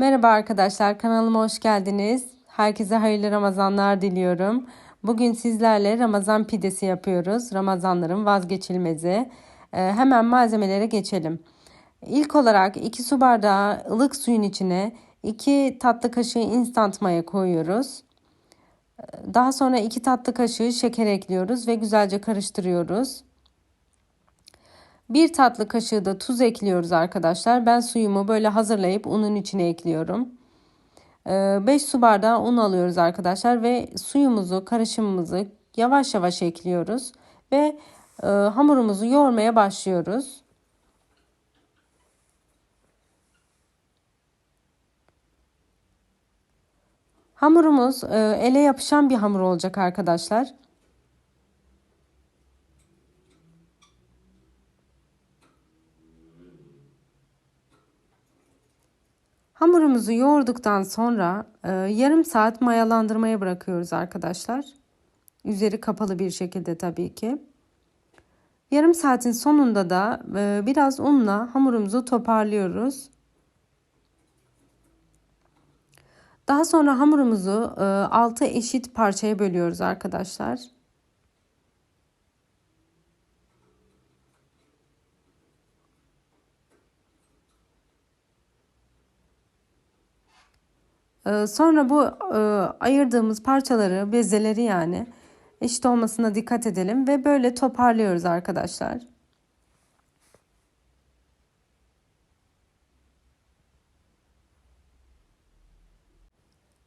Merhaba arkadaşlar, kanalıma hoş geldiniz. Herkese hayırlı Ramazanlar diliyorum. Bugün sizlerle Ramazan pidesi yapıyoruz. Ramazanların vazgeçilmezi. Ee, hemen malzemelere geçelim. İlk olarak 2 su bardağı ılık suyun içine 2 tatlı kaşığı instant maya koyuyoruz. Ee, Daha sonra 2 tatlı kaşığı şeker ekliyoruz ve güzelce karıştırıyoruz. Bir tatlı kaşığı da tuz ekliyoruz arkadaşlar. Ben suyumu böyle hazırlayıp unun içine ekliyorum. 5 su bardağı un alıyoruz arkadaşlar ve suyumuzu, karışımımızı yavaş yavaş ekliyoruz ve e, hamurumuzu yoğurmaya başlıyoruz. Hamurumuz e, ele yapışan bir hamur olacak arkadaşlar. Hamurumuzu yoğurduktan sonra e, yarım saat mayalandırmaya bırakıyoruz arkadaşlar. Üzeri kapalı bir şekilde tabii ki. Yarım saatin sonunda da e, biraz unla hamurumuzu toparlıyoruz. Daha sonra hamurumuzu e, 6 eşit parçaya bölüyoruz arkadaşlar. Sonra bu e, ayırdığımız parçaları, bezeleri yani eşit olmasına dikkat edelim ve böyle toparlıyoruz arkadaşlar.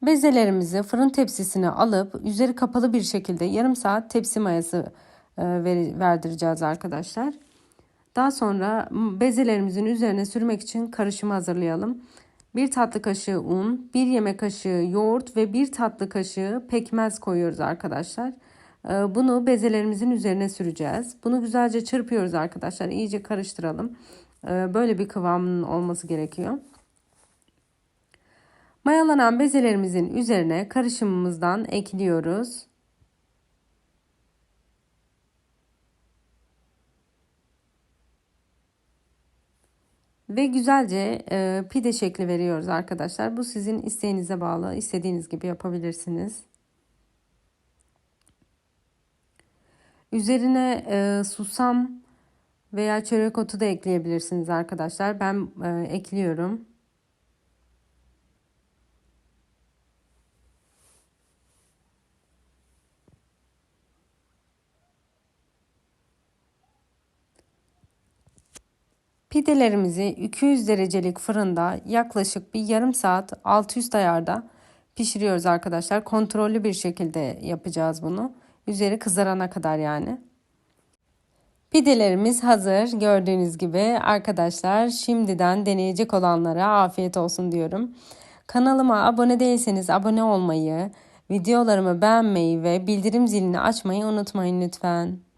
Bezelerimizi fırın tepsisine alıp üzeri kapalı bir şekilde yarım saat tepsi mayası e, verdireceğiz arkadaşlar. Daha sonra bezelerimizin üzerine sürmek için karışımı hazırlayalım. 1 tatlı kaşığı un, 1 yemek kaşığı yoğurt ve 1 tatlı kaşığı pekmez koyuyoruz arkadaşlar. Ee, bunu bezelerimizin üzerine süreceğiz. Bunu güzelce çırpıyoruz arkadaşlar. İyice karıştıralım. Ee, böyle bir kıvamının olması gerekiyor. Mayalanan bezelerimizin üzerine karışımımızdan ekliyoruz. Ve güzelce e, pide şekli veriyoruz arkadaşlar. Bu sizin isteğinize bağlı. İstediğiniz gibi yapabilirsiniz. Üzerine e, susam veya çörek otu da ekleyebilirsiniz arkadaşlar. Ben e, ekliyorum. Pidelerimizi 200 derecelik fırında yaklaşık bir yarım saat alt üst ayarda pişiriyoruz arkadaşlar. Kontrollü bir şekilde yapacağız bunu. Üzeri kızarana kadar yani. Pidelerimiz hazır gördüğünüz gibi arkadaşlar şimdiden deneyecek olanlara afiyet olsun diyorum. Kanalıma abone değilseniz abone olmayı, videolarımı beğenmeyi ve bildirim zilini açmayı unutmayın lütfen.